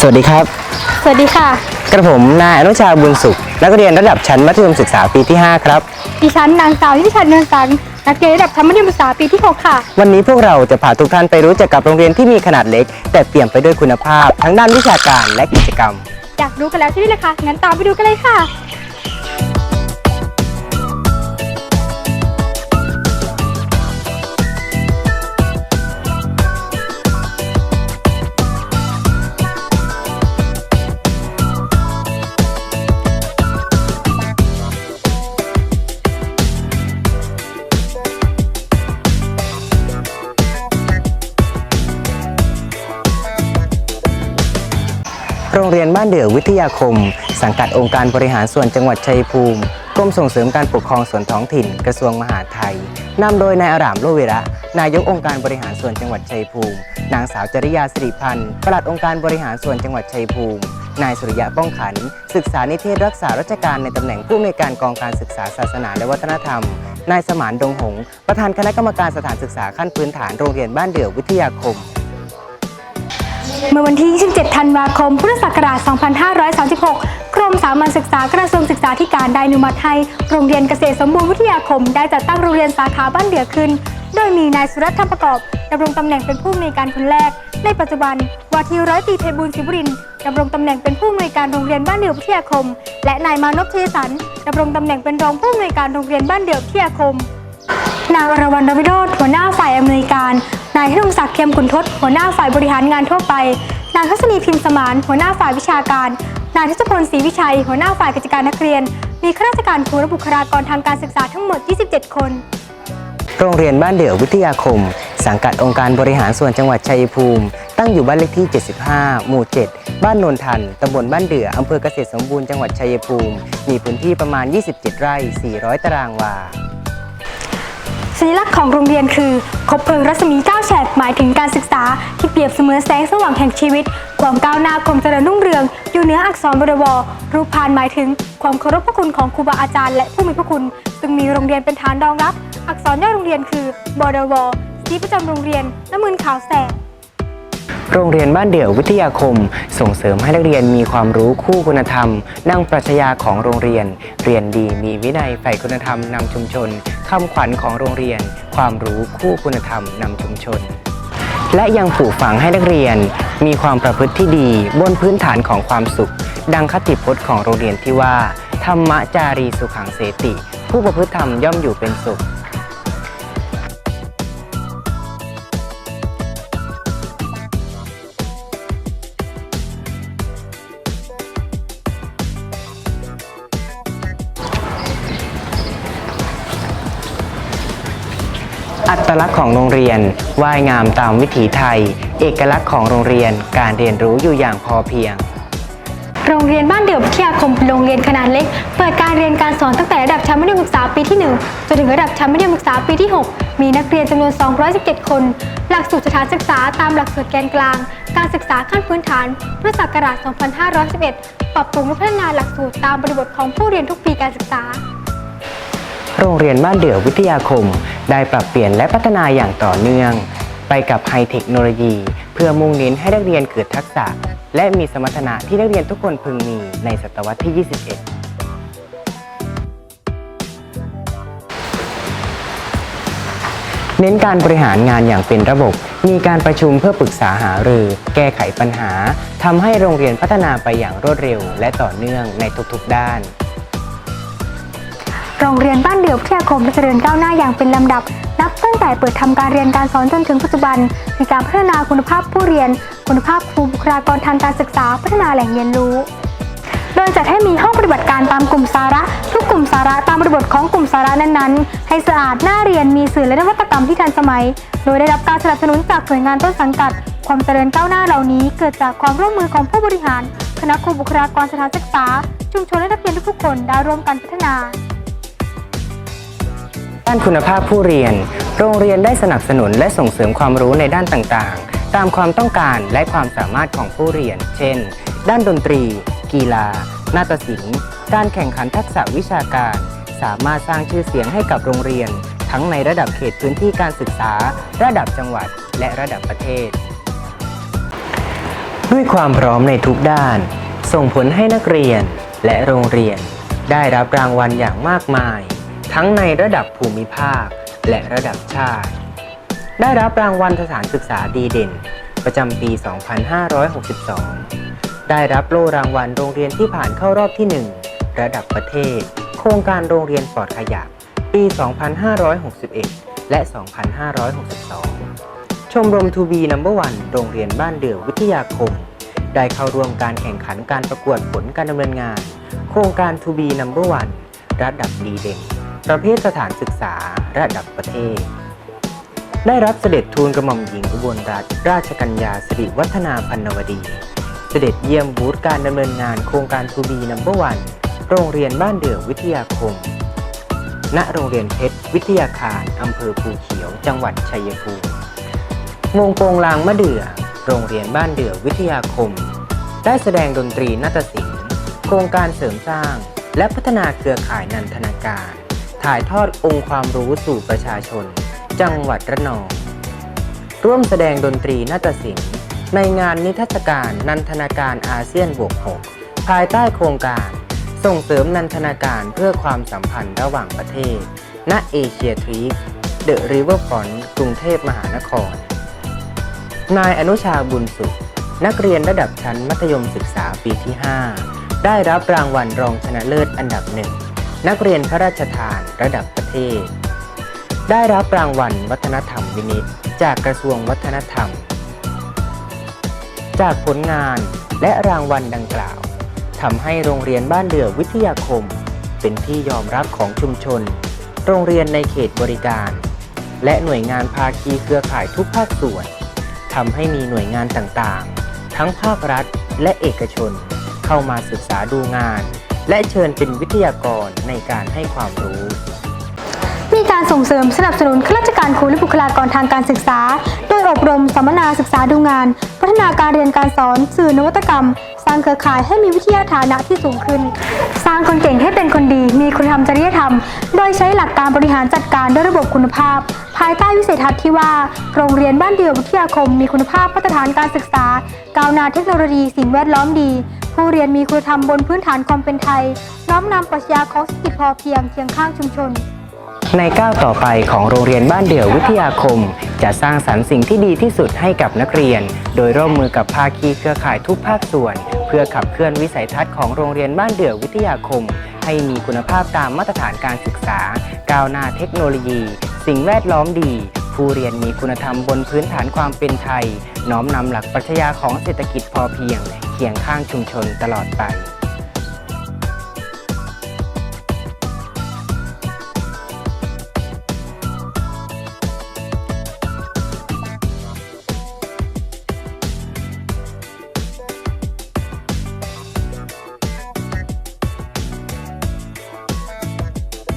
สวัสดีครับ สวัสดีค่ะ กระผมนายอนุชาบุญสุข นักเรียนระดับชั้นมัธยมศึกษาปีที่ 5 ครับ ดิฉันนางสาวทิชันเนืองสังนักเรียนระดับชั้นมัธยมศึกษาปีที่ 6 ค่ะ วันนี้พวกเราจะพาทุกท่านไปรู้จักกับโรงเรียนที่มีขนาดเล็ก แต่เปี่ยมไปด้วยคุณภาพ ทั้งด้านวิชาการและกิจกรรม อยากรู้กันแล้วใช่ไหมล่ะคะ งั้นตามไปดูกันเลยค่ะ เรียนบ้านเดือวิทยาคม สังกัดองค์การบริหารส่วนจังหวัดชัยภูมิกรมส่งเสริมการปกครองส่วนท้องถิ่น กระทรวงมหาดไทยนำโดยนายอารามโลเวระ นายกองค์การบริหารส่วนจังหวัดชัยภูมิ นางสาวจริยาสิริพันธ์ปลัดองค์การบริหารส่วนจังหวัดชัยภูมิ นายสุริยะป้องขัน ศึกษานิเทศรักษาราชการในตำแหน่งผู้อำนวยการกองการศึกษาศาสนาและวัฒนธรรม นายสมานดงหง ประธานคณะกรรมการสถานศึกษาขั้นพื้นฐานโรงเรียนบ้านเดือวิทยาคม เมื่อวันที่ 27 ธันวาคม พุทธศักราช 2536 กรมสามัญศึกษากระทรวงศึกษาธิการได้อนุมัติให้โรงเรียนเกษตรสมบูรณ์วิทยาคม ได้จัดตั้งโรงเรียนสาขาบ้านเดือขึ้น โดยมีนายสุรัตน์ธรรมประกอบดำรงตำแหน่งเป็นผู้อำนวยการคนแรก ในปัจจุบันวาทีร้อยตรีไพบูลศิบุรินดำรงตำแหน่งเป็นผู้อำนวยการโรงเรียนบ้านเดือวิทยาคม และนายมานพเชยสันดำรงตำแหน่งเป็นรองผู้อำนวยการโรงเรียนบ้านเดือวิทยาคมนางอรวรรณรวิโรธหัวหน้าฝ่ายอำนวยการ นายธนงศักดิ์เทียมขุนทศหัวหน้าฝ่ายบริหารงานทั่วไป นางทัศนีพิมพ์สมาน หัวหน้าฝ่ายวิชาการ นายทศพลศรีวิชัย หัวหน้าฝ่ายกิจการนักเรียน มีข้าราชการครูและบุคลากรทางการศึกษาทั้งหมด 27 คน โรงเรียนบ้านเดี่ยววิทยาคม สังกัดองค์การบริหารส่วนจังหวัดชัยภูมิ ตั้งอยู่บ้านเลขที่ 75 หมู่ 7 บ้านโนนทันตำบลบ้านเดืออำเภอเกษตรสมบูรณ์จังหวัดชัยภูมิ มีพื้นที่ประมาณ 27 ไร่ 400 ตารางวา สัญลักษณ์ของโรงเรียนคือคบเพลิงรัศมี9แฉกหมายถึงการศึกษาที่เปรียบเสมือนแสงสว่างแห่งชีวิต ความก้าวหน้าความเจริญรุ่งเรือง อยู่เหนืออักษรบรวรูปพานหมายถึงความเคารพพระคุณของครูบาอาจารย์และผู้มีพระคุณ ซึ่งมีโรงเรียนเป็นฐานรองรับ อักษรย่อโรงเรียนคือบรวสีประจำโรงเรียนน้ำมืนขาวแสง โรงเรียนบ้านเดี่ยววิทยาคม ส่งเสริมให้นักเรียนมีความรู้คู่คุณธรรมดังปรัชญาของโรงเรียน เรียนดีมีวินัยใฝ่คุณธรรมนำชุมชนคำขวัญของโรงเรียน ความรู้คู่คุณธรรมนำชุมชน และยังปลูกฝังให้นักเรียน มีความประพฤติที่ดีบนพื้นฐานของความสุข ดังคติพจน์ของโรงเรียนที่ว่า ธรรมจารีสุขังเสติ ผู้ประพฤติธรรมย่อมอยู่เป็นสุข อัตลักษณ์ของโรงเรียนว่ายงามตามวิถีไทย เอกลักษณ์ของโรงเรียนการเรียนรู้อยู่อย่างพอเพียง โรงเรียนบ้านเดี่ยววิทยาคมเป็นโรงเรียนขนาดเล็ก เปิดการเรียนการสอนตั้งแต่ระดับชั้นมัธยมศึกษาปีที่ 1 จนถึงระดับชั้นมัธยมศึกษาปีที่ 6 มีนักเรียนจำนวน 217 คน หลักสูตรสถานศึกษาตามหลักสูตรแกนกลาง การศึกษาขั้นพื้นฐานพุทธศักราช 2511 ปรับปรุงและพัฒนาหลักสูตรตามบริบทของผู้เรียนทุกปีการศึกษา โรงเรียนบ้านเดี่ยววิทยาคม ได้ปรับเปลี่ยนและพัฒนาอย่างต่อเนื่อง ไปกับไฮเทคโนโลยี เพื่อมุ่งเน้นให้นักเรียนเกิดทักษะ และมีสมรรถนะที่นักเรียนทุกคนพึงมีในศตวรรษที่ 21เน้นการบริหารงานอย่างเป็นระบบ มีการประชุมเพื่อปรึกษาหารือ แก้ไขปัญหา ทำให้โรงเรียนพัฒนาไปอย่างรวดเร็ว และต่อเนื่องในทุกๆด้าน โรงเรียนบ้านเดี่ยววิทยาคมได้เจริญก้าวหน้าอย่างเป็นลำดับ นับตั้งแต่เปิดทำการเรียนการสอนจนถึงปัจจุบันมีการพัฒนาคุณภาพผู้เรียน คุณภาพครูบุคลากรทางการศึกษาพัฒนาแหล่งเรียนรู้ โดยจัดให้มีห้องปฏิบัติการตามกลุ่มสาระ ทุกกลุ่มสาระตามบริบทของกลุ่มสาระนั้นๆ ให้สะอาดน่าเรียนมีสื่อและนวัตกรรมที่ทันสมัย โดยได้รับการสนับสนุนจากหน่วยงานต้นสังกัด ความเจริญก้าวหน้าเหล่านี้ เกิดจากความร่วมมือของผู้บริหาร คณะครูบุคลากรสถานศึกษาชุมชนและนักเรียนทุกๆคนได้ร่วมกันพัฒนา ด้านคุณภาพผู้เรียน โรงเรียนได้สนับสนุนและส่งเสริมความรู้ในด้านต่างๆ ตามความต้องการและความสามารถของผู้เรียน เช่น ด้านดนตรี กีฬา นาฏศิลป์ การแข่งขันทักษะวิชาการ สามารถสร้างชื่อเสียงให้กับโรงเรียน ทั้งในระดับเขตพื้นที่การศึกษา ระดับจังหวัด และระดับประเทศ ด้วยความพร้อมในทุกด้าน ส่งผลให้นักเรียนและโรงเรียน ได้รับรางวัลอย่างมากมาย ทั้งในระดับภูมิภาค และระดับชาติ ได้รับรางวัลสถานศึกษาดีเด่น ประจำปี 2562 ได้รับโล่รางวัลโรงเรียนที่ผ่านเข้ารอบที่ 1 ระดับประเทศ โครงการโรงเรียนปลอดขยะปี 2561 และ 2562 ชมรมทูบีนัมเบอร์วันโรงเรียนบ้านเดือวิทยาคม ได้เข้าร่วมการแข่งขันการประกวดผลการดำเนินงาน โครงการทูบีนัมเบอร์วันระดับดีเด่น ประเภทสถานศึกษาระดับประเทศ ได้รับเสด็จทูลกระหม่อมหญิงอุบลรัตนราชกัญญาสิริวัฒนาพันนวดี เสด็จเยี่ยมบูธการดำเนินงานโครงการทูบีนัมเบอร์วันโรงเรียนบ้านเดือวิทยาคม ณ โรงเรียนเพชรวิทยาคารอำเภอภูเขียว จังหวัดชัยภูมิวงโปงลางมะเดื่อ โรงเรียนบ้านเดือวิทยาคม ได้แสดงดนตรีนาฏศิลป์ โครงการเสริมสร้าง และพัฒนาเครือข่ายนันทนาการ ถ่ายทอดองค์ความรู้สู่ประชาชน จังหวัดระนอง ร่วมแสดงดนตรีนาฏศิลป์ ในงานนิทรรศการนันทนาการอาเซียนบวก6ภายใต้โครงการ ส่งเสริมนันทนาการเพื่อความสัมพันธ์ระหว่างประเทศ ณ เอเชียทรีปเดอะริเวอร์ฟอนกรุงเทพมหานคร นายอนุชาบุญสุข นักเรียนระดับชั้นมัธยมศึกษาปีที่ 5 ได้รับรางวัลรองชนะเลิศอันดับหนึ่ง นักเรียนพระราชทานระดับประเทศ ได้รับรางวัลวัฒนธรรมวินิตจากกระทรวงวัฒนธรรม จากผลงานและรางวัลดังกล่าวทำให้โรงเรียนบ้านเดือวิทยาคม เป็นที่ยอมรับของชุมชน โรงเรียนในเขตบริการ และหน่วยงานภาคีเครือข่ายทุกภาคส่วนทำให้มีหน่วยงานต่างๆ ทั้งภาครัฐและเอกชน เข้ามาศึกษาดูงาน และเชิญเป็นวิทยากรในการให้ความรู้ มีการส่งเสริมสนับสนุนข้าราชการครูและบุคลากรทางการศึกษา โดยอบรมสัมมนาศึกษาดูงาน พัฒนาการเรียนการสอน สื่อนวัตกรรม สร้างเครือข่ายให้มีวิทยาฐานะที่สูงขึ้น สร้างคนเก่งให้เป็นคนดี มีคุณธรรมจริยธรรม โดยใช้หลักการบริหารจัดการด้วยระบบคุณภาพ ภายใต้วิสัยทัศน์ที่ว่า โรงเรียนบ้านเดียววิทยาคม มีคุณภาพมาตรฐานการศึกษา ก้าวหน้าเทคโนโลยีสิ่งแวดล้อมดีผู้เรียนมีคุณธรรมบนพื้นฐานความเป็นไทย น้อมนำปรัชญาของเศรษฐกิจพอเพียงเคียงข้างชุมชน ในก้าวต่อไปของโรงเรียนบ้านเดี่ยววิทยาคม จะสร้างสรรค์สิ่งที่ดีที่สุดให้กับนักเรียน โดยร่วมมือกับภาคีเครือข่ายทุกภาคส่วน เพื่อขับเคลื่อนวิสัยทัศน์ของโรงเรียนบ้านเดี่ยววิทยาคม ให้มีคุณภาพตามมาตรฐานการศึกษา ก้าวหน้าเทคโนโลยี สิ่งแวดล้อมดี ผู้เรียนมีคุณธรรมบนพื้นฐานความเป็นไทย น้อมนำหลักปรัชญาของเศรษฐกิจพอเพียง เคียงข้างชุมชนตลอดไป